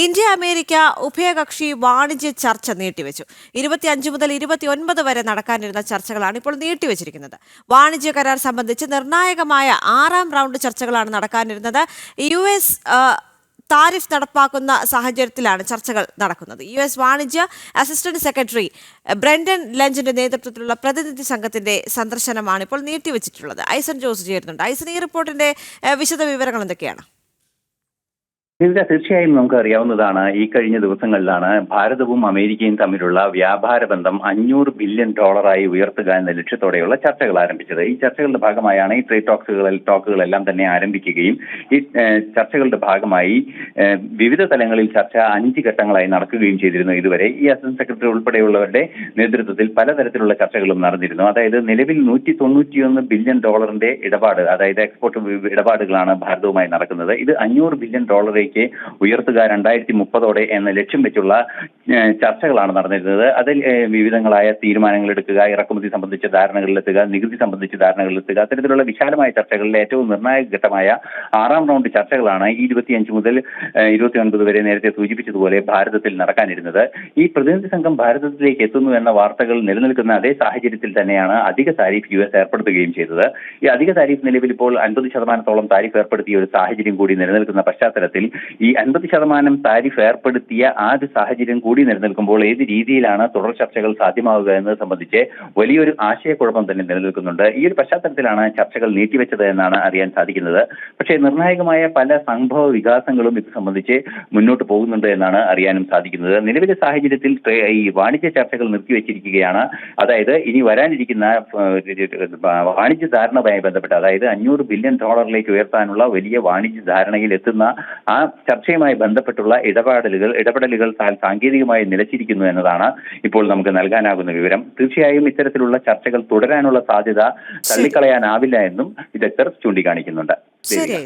India America ഉഭയകക്ഷി വാണിജ്യ ചർച്ച നീട്ടിവെച്ചു. ഇരുപത്തിയഞ്ച് മുതൽ ഇരുപത്തിയൊൻപത് വരെ നടക്കാനിരുന്ന ചർച്ചകളാണ് ഇപ്പോൾ നീട്ടിവെച്ചിരിക്കുന്നത്. വാണിജ്യ കരാർ സംബന്ധിച്ച് നിർണായകമായ ആറാം റൗണ്ട് ചർച്ചകളാണ് നടക്കാനിരുന്നത്. യു എസ് താരിഫ് നടപ്പാക്കുന്ന സാഹചര്യത്തിലാണ് ചർച്ചകൾ നടക്കുന്നത്. യു എസ് വാണിജ്യ അസിസ്റ്റന്റ് സെക്രട്ടറി ബ്രെൻഡൻ ലഞ്ചിന്റെ നേതൃത്വത്തിലുള്ള പ്രതിനിധി സംഘത്തിന്റെ സന്ദർശനമാണ് ഇപ്പോൾ നീട്ടിവെച്ചിട്ടുള്ളത്. ഐസൻ ജോസ് ചേരുന്നുണ്ട്. ഐസൻ ഈ റിപ്പോർട്ടിന്റെ വിശദ വിവരങ്ങൾ എന്തൊക്കെയാണ്? ഇതിൽ തീർച്ചയായും നമുക്ക് അറിയാവുന്നതാണ് ഈ കഴിഞ്ഞ ദിവസങ്ങളിലാണ് ഭാരതവും അമേരിക്കയും തമ്മിലുള്ള വ്യാപാര ബന്ധം അഞ്ഞൂറ് ബില്യൺ ഡോളറായി ഉയർത്തുക എന്ന ലക്ഷ്യത്തോടെയുള്ള ചർച്ചകൾ ആരംഭിച്ചത്. ഈ ചർച്ചകളുടെ ഭാഗമായാണ് ഈ ട്രേഡ് ടോക്സുകൾ ടോക്കുകളെല്ലാം തന്നെ ആരംഭിക്കുകയും ഈ ചർച്ചകളുടെ ഭാഗമായി വിവിധ തലങ്ങളിൽ ചർച്ച അഞ്ച് ഘട്ടങ്ങളായി നടക്കുകയും ചെയ്തിരുന്നു ഇതുവരെ. ഈ അസിസ്റ്റന്റ് സെക്രട്ടറി ഉൾപ്പെടെയുള്ളവരുടെ നേതൃത്വത്തിൽ പലതരത്തിലുള്ള ചർച്ചകളും നടന്നിരുന്നു. അതായത് നിലവിൽ നൂറ്റി തൊണ്ണൂറ്റിയൊന്ന് ബില്യൺ ഡോളറിന്റെ ഇടപാട് അതായത് എക്സ്പോർട്ട് ഇടപാടുകളാണ് ഭാരതവുമായി നടക്കുന്നത്. ഇത് അഞ്ഞൂറ് ബില്യൺ ഡോളറേക്ക് ഉയർത്തുക രണ്ടായിരത്തി മുപ്പതോടെ എന്ന ലക്ഷ്യം വെച്ചുള്ള ചർച്ചകളാണ് നടന്നിരുന്നത്. അതിൽ വിവിധങ്ങളായ തീരുമാനങ്ങൾ എടുക്കുക ഇറക്കുമതി സംബന്ധിച്ച ധാരണകളിലെത്തുക നികുതി സംബന്ധിച്ച ധാരണകളിലെത്തുക അത്തരത്തിലുള്ള വിശാലമായ ചർച്ചകളിലെ ഏറ്റവും നിർണായക ഘട്ടമായ ആറാം റൗണ്ട് ചർച്ചകളാണ് ഈ ഇരുപത്തിയഞ്ച് മുതൽ ഇരുപത്തി ഒൻപത് വരെ നേരത്തെ സൂചിപ്പിച്ചതുപോലെ ഭാരതത്തിൽ നടക്കാനിരുന്നത്. ഈ പ്രതിനിധി സംഘം ഭാരതത്തിലേക്ക് എത്തുന്നു എന്ന വാർത്തകൾ നിലനിൽക്കുന്ന അതേ സാഹചര്യത്തിൽ തന്നെയാണ് അധിക താരിഫ് യു എസ് ഏർപ്പെടുത്തുകയും ചെയ്തത്. ഈ അധിക താരിഫ് നിലവിൽ ഇപ്പോൾ അൻപത് ശതമാനത്തോളം താരിഫ് ഏർപ്പെടുത്തിയ ഒരു സാഹചര്യം കൂടി നിലനിൽക്കുന്ന പശ്ചാത്തലത്തിൽ ഈ അൻപത് ശതമാനം താരിഫ് ഏർപ്പെടുത്തിയ ആ ഒരു സാഹചര്യം കൂടി നിലനിൽക്കുമ്പോൾ ഏത് രീതിയിലാണ് തുടർ ചർച്ചകൾ സാധ്യമാവുക എന്നത് സംബന്ധിച്ച് വലിയൊരു ആശയക്കുഴപ്പം തന്നെ നിലനിൽക്കുന്നുണ്ട്. ഈ ഒരു പശ്ചാത്തലത്തിലാണ് ചർച്ചകൾ നീട്ടിവെച്ചത് എന്നാണ് അറിയാൻ സാധിക്കുന്നത്. പക്ഷേ നിർണായകമായ പല സംഭവ വികാസങ്ങളും ഇത് സംബന്ധിച്ച് മുന്നോട്ട് പോകുന്നുണ്ട് എന്നാണ് അറിയാനും സാധിക്കുന്നത്. നിലവിലെ സാഹചര്യത്തിൽ ഈ വാണിജ്യ ചർച്ചകൾ നിർത്തിവെച്ചിരിക്കുകയാണ്. അതായത് ഇനി വരാനിരിക്കുന്ന വാണിജ്യ ധാരണയുമായി ബന്ധപ്പെട്ട് അതായത് അഞ്ഞൂറ് ബില്യൺ ഡോളറിലേക്ക് ഉയർത്താനുള്ള വലിയ വാണിജ്യ ധാരണയിൽ എത്തുന്ന ആ ചർച്ചയുമായി ബന്ധപ്പെട്ടുള്ള ഇടപാടലുകൾ ഇടപെടലുകൾ സാ- താൽക്കാലികമായി നിലച്ചിരിക്കുന്നു എന്നതാണ് ഇപ്പോൾ നമുക്ക് നൽകാനാകുന്ന വിവരം. തീർച്ചയായും ഇത്തരത്തിലുള്ള ചർച്ചകൾ തുടരാനുള്ള സാധ്യത തള്ളിക്കളയാനാവില്ല എന്നും വിദഗ്ധർ ചൂണ്ടിക്കാണിക്കുന്നുണ്ട്. ശരി.